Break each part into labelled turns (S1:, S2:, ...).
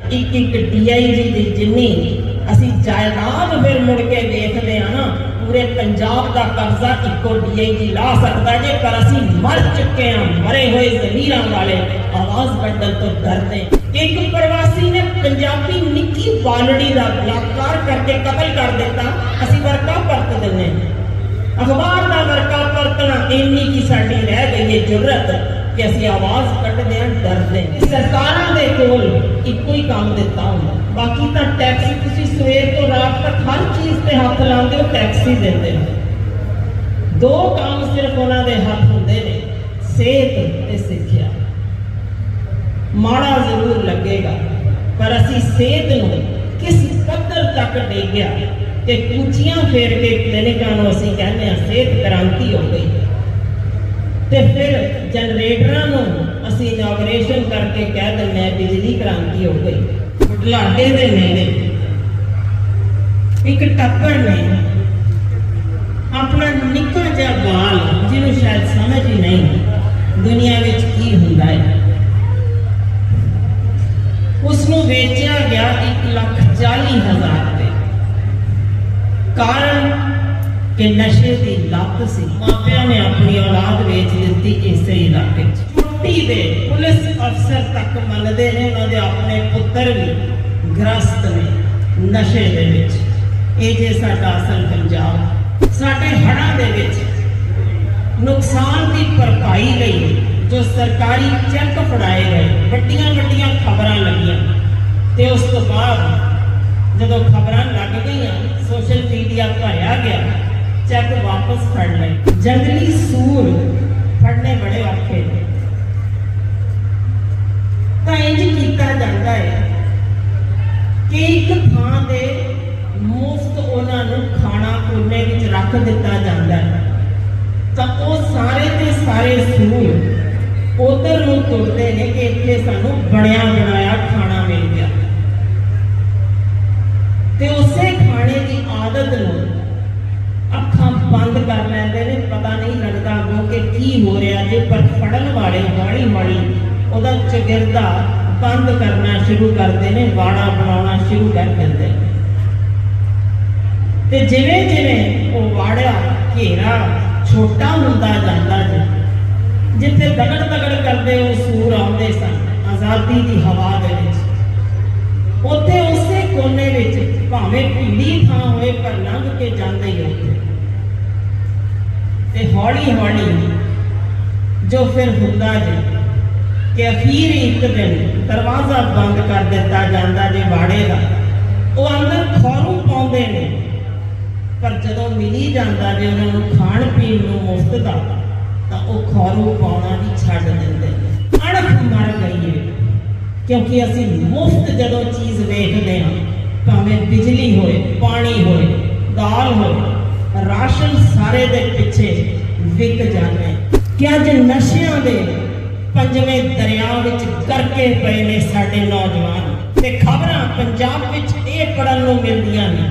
S1: ਇੱਕ ਇੱਕ ਡੀਆਈਜੀ ਦੀ ਜਿੰਨੀ ਅਸੀਂ ਜਾਇਦਾਦ ਫਿਰ ਮੁੜ ਕੇ ਦੇਖਦੇ ਆ ਨਾ, ਪੂਰੇ ਪੰਜਾਬ ਦਾ ਕਬਜ਼ਾ ਇੱਕੋ ਡੀਆਈਜੀ ਲਾ ਸਕਦਾ ਜੇ, ਪਰ ਅਸੀਂ ਮਰ ਚੁੱਕੇ ਆ ਮਰੇ ਹੋਏ ਜ਼ਮੀਰਾਂ ਵਾਲੇ ਆਵਾਜ਼ ਕੱਢਣ ਤੋਂ ਡਰਦੇ ਇੱਕ ਪ੍ਰਵਾਸੀ ਨੇ ਪੰਜਾਬੀ ਨਿੱਕੀ ਬਾਲੜੀ ਦਾ ਬਲਾਕਾਰ ਕਰਕੇ ਕਤਲ ਕਰ ਦਿੱਤਾ, ਅਸੀਂ ਵਰਕਾ ਪਰਤ ਦਿੰਦੇ ਹਾਂ। ਅਖਬਾਰ ਦਾ ਵਰਕਾ ਪਰਤਣਾ ਇੰਨੀ ਕੀ ਸਾਡੀ ਰਹਿ ਗਈ ਹੈ, ਜੁਰਤ। ਕਿ ਅਸੀਂ ਆਵਾਜ਼ ਕੱਢਦੇ ਹਾਂ ਡਰਦੇ ਹਾਂ। ਸਰਕਾਰਾਂ ਦੇ ਕੋਲ ਇੱਕੋ ਹੀ ਕੰਮ ਦਿੱਤਾ ਹੁੰਦਾ ਬਾਕੀ ਤਾਂ ਟੈਕਸ ਤੁਸੀਂ ਸਵੇਰ ਤੋਂ ਰਾਤ ਤੱਕ ਹਰ ਚੀਜ਼ ਤੇ ਹੱਥ ਲਾਉਂਦੇ ਹੋ ਟੈਕਸ ਹੀ ਦਿੰਦੇ ਹੋ ਦੋ ਕੰਮ ਸਿਰਫ ਉਹਨਾਂ ਦੇ ਹੱਥ ਹੁੰਦੇ ਨੇ ਸਿਹਤ ਤੇ ਸਿੱਖਿਆ ਮਾੜਾ ਜ਼ਰੂਰ ਲੱਗੇਗਾ ਪਰ ਅਸੀਂ ਸਿਹਤ ਨੂੰ ਕਿਸ ਪੱਧਰ ਤੱਕ ਡੇਗਿਆ ਕਿ ਕੁਚੀਆਂ ਫੇਰ ਕੇ ਕਲੀਨਿਕਾਂ ਨੂੰ ਅਸੀਂ ਕਹਿੰਦੇ ਹਾਂ ਸਿਹਤ ਕ੍ਰਾਂਤੀ ਹੋ ਗਈ ਤੇ ਫਿਰ ਜਨਰੇਟਰਾਂ ਨੂੰ ਅਸੀਂ ਇਨੋਗ੍ਰੇਸ਼ਨ ਕਰਕੇ ਕਹਿ ਦਿੰਦੇ ਬਿਜਲੀ ਕ੍ਰਾਂਤੀ ਹੋ ਗਈ। ਬੁਢਲਾਡੇ ਦੇ ਨੇੜੇ। ਇੱਕ ਟੱਪਰ ਨੇ ਆਪਣਾ ਨਿੱਕਾ ਜਿਹਾ ਬਾਲ ਜਿਹਨੂੰ ਸ਼ਾਇਦ ਸਮਝ ਹੀ ਨਹੀਂ ਦੁਨੀਆ ਵਿੱਚ ਕੀ ਹੁੰਦਾ ਹੈ। ਉਸ ਨੂੰ ਵੇਚਿਆ ਗਿਆ 1 ਲੱਖ 40 ਹਜ਼ਾਰ ਤੇ ਕਾਰ ਕਿ ਨਸ਼ੇ ਦੀ ਲੱਤ ਸੀ। ਮਾਪਿਆਂ ਨੇ ਆਪਣੀ ਔਲਾਦ ਵੇਚ ਦਿੱਤੀ ਇਸੇ ਇਲਾਕੇ 'ਚ। ਚੋਟੀ ਦੇ ਪੁਲਿਸ ਅਫਸਰ ਤੱਕ ਮੰਨਦੇ ਨੇ, ਉਹਨਾਂ ਦੇ ਆਪਣੇ ਪੁੱਤਰ ਵੀ ਗ੍ਰਸਤ ਨੇ ਨਸ਼ੇ ਦੇ ਵਿੱਚ। ਇਹ ਜੇ ਸਾਡਾ ਅਸਲ ਪੰਜਾਬ, ਸਾਡੇ ਹੜ੍ਹਾਂ ਦੇ ਵਿੱਚ ਨੁਕਸਾਨ ਦੀ ਭਰਪਾਈ ਲਈ ਜੋ ਸਰਕਾਰੀ ਚੈੱਕ ਫੜਾਏ ਗਏ, ਵੱਡੀਆਂ ਵੱਡੀਆਂ ਖਬਰਾਂ ਲੱਗੀਆਂ। ਤੇ ਉਸ ਤੋਂ ਬਾਅਦ ਜਦੋਂ ਖਬਰਾਂ ਲੱਗ ਗਈਆਂ, ਸੋਸ਼ਲ ਮੀਡੀਆ ਭਰਿਆ ਗਿਆ ਚੈੱਕ ਵਾਪਸ ਫੜ ਲਏ ਜੰਗਲੀ ਸੂਰ ਫੜਨੇ ਬੜੇ ਔਖੇ ਨੇ। ਤਾਂ ਇੰਜ ਕੀਤਾ ਜਾਂਦਾ ਹੈ ਕਿ ਇੱਕ ਥਾਂ ਦੇ ਮੁਫਤ ਉਹਨਾਂ ਨੂੰ ਖਾਣਾ ਕੋਨੇ ਵਿੱਚ ਰੱਖ ਦਿੱਤਾ ਜਾਂਦਾ ਹੈ। ਤਾਂ ਉਹ ਸਾਰੇ ਦੇ ਸਾਰੇ ਸੂਰ ਉਧਰ ਨੂੰ ਤੁਰਦੇ ਨੇ ਕਿ ਇੱਥੇ ਸਾਨੂੰ ਬਣਿਆ ਬਣਾਇਆ ਖਾਣਾ ਮਿਲ ਗਿਆ ਤੇ ਉਸੇ ਖਾਣੇ ਦੀ ਆਦਤ ਨੂੰ ਅੱਖਾਂ ਬੰਦ ਕਰ ਲੈਂਦੇ ਨੇ, ਪਤਾ ਨਹੀਂ ਲੱਗਦਾ ਉਹ ਕਿ ਕੀ ਹੋ ਰਿਹਾ ਜੇ, ਪਰ ਫੜਨ ਵਾਲੇ ਹੌਲੀ ਹੌਲੀ ਉਹਦਾ ਚਗਿਰਦਾ ਬੰਦ ਕਰਨਾ ਸ਼ੁਰੂ ਕਰਦੇ ਨੇ ਵਾੜਾ ਬਣਾਉਣਾ ਸ਼ੁਰੂ ਕਰ ਦਿੰਦੇ ਨੇ। ਤੇ ਜਿਵੇਂ ਜਿਵੇਂ ਉਹ ਵਾੜਿਆ, ਘੇਰਾ ਛੋਟਾ ਹੁੰਦਾ ਜਾਂਦਾ ਜੀ, ਜਿੱਥੇ ਦਗੜ ਦਗੜ ਕਰਦੇ ਉਹ ਸੂਰ ਆਉਂਦੇ ਸਨ, ਆਜ਼ਾਦੀ ਦੀ ਹਵਾ ਦੇ ਵਿੱਚ। ਉੱਥੇ ਉਸੇ ਕੋਨੇ ਵਿੱਚ ਭਾਵੇਂ ਭੀੜੀ ਥਾਂ ਹੋਏ ਪਰ ਲੰਘ ਕੇ ਜਾਂਦੇ ਹੀ ਉੱਥੇ। ਤੇ ਹੌਲੀ ਹੌਲੀ ਜੋ ਫਿਰ ਹੁੰਦਾ ਜੀ ਕਿ ਅਖੀਰ ਇੱਕ ਦਿਨ ਦਰਵਾਜ਼ਾ ਬੰਦ ਕਰ ਦਿੱਤਾ ਜਾਂਦਾ ਜੇ ਵਾੜੇ ਦਾ। ਉਹ ਅੰਦਰ ਖੌਰੂ ਪਾਉਂਦੇ ਨੇ। ਪਰ ਜਦੋਂ ਮਿਲੀ ਜਾਂਦਾ ਜੇ ਉਹਨਾਂ ਨੂੰ ਖਾਣ ਪੀਣ ਨੂੰ ਮੁਫਤ ਦਾ, ਤਾਂ ਉਹ ਖੌਰੂ ਪਾਉਣਾ ਵੀ ਛੱਡ ਦਿੰਦੇ ਅਣਖ ਮਰ ਗਈ ਹੈ ਕਿਉਂਕਿ ਅਸੀਂ ਮੁਫਤ ਜਦੋਂ ਚੀਜ਼ ਵੇਖਦੇ ਹਾਂ ਭਾਵੇਂ ਬਿਜਲੀ ਹੋਏ, ਪਾਣੀ ਹੋਏ, ਦਾਲ ਹੋਏ, ਰਾਸ਼ਨ ਸਾਰੇ ਦੇ ਪਿੱਛੇ ਵਿਕ ਜਾਂਦੇ ਕਿ ਅੱਜ ਨਸ਼ਿਆਂ ਦੇ ਪੰਜਵੇਂ ਦਰਿਆ ਵਿੱਚ ਕਰਕੇ ਪਏ ਨੇ ਸਾਡੇ ਨੌਜਵਾਨ। ਤੇ ਖਬਰਾਂ ਪੰਜਾਬ ਵਿੱਚ ਇਹ ਪੜਨ ਨੂੰ ਮਿਲਦੀਆਂ ਨੇ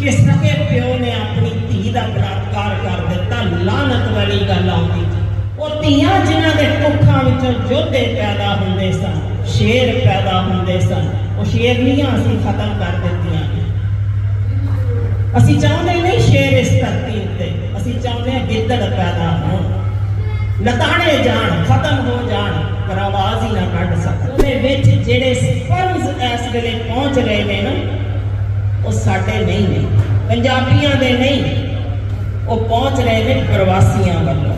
S1: ਕਿ ਸਕੇ ਪਿਓ ਨੇ ਆਪਣੀ ਧੀ ਦਾ ਬਲਾਤਕਾਰ ਕਰ ਦਿੱਤਾ ਲਾਨਤ ਵਾਲੀ ਗੱਲ ਆਉਂਦੀ ਉਹ ਧੀਆਂ ਜਿਨ੍ਹਾਂ ਦੇ ਕੁੱਖਾਂ ਵਿੱਚੋਂ ਯੋਧੇ ਪੈਦਾ ਹੁੰਦੇ ਸਨ, ਸ਼ੇਰ ਪੈਦਾ ਹੁੰਦੇ ਸਨ। ਉਹ ਸ਼ੇਰਨੀਆਂ ਅਸੀਂ ਖਤਮ ਕਰ ਦਿੱਤੀਆਂ। ਅਸੀਂ ਚਾਹੁੰਦੇ ਨਹੀਂ ਸ਼ੇਰ ਇਸ ਧਰਤੀ ਉੱਤੇ। ਅਸੀਂ ਚਾਹੁੰਦੇ ਹਾਂ ਗਿੱਦੜ ਪੈਦਾ ਹੋਣ। ਲਤਾੜੇ ਜਾਣ, ਖਤਮ ਹੋ ਜਾਣ, ਪਰ ਆਵਾਜ਼ ਹੀ ਨਾ ਕੱਢ ਸਕਣ। ਉਹਦੇ ਵਿੱਚ ਜਿਹੜੇ ਸਪਰਮਸ ਇਸ ਵੇਲੇ ਪਹੁੰਚ ਰਹੇ ਨੇ ਨਾ, ਉਹ ਸਾਡੇ ਨਹੀਂ ਨੇ। ਪੰਜਾਬੀਆਂ ਦੇ ਨਹੀਂ। ਉਹ ਪਹੁੰਚ ਰਹੇ ਨੇ ਪ੍ਰਵਾਸੀਆਂ ਵੱਲੋਂ।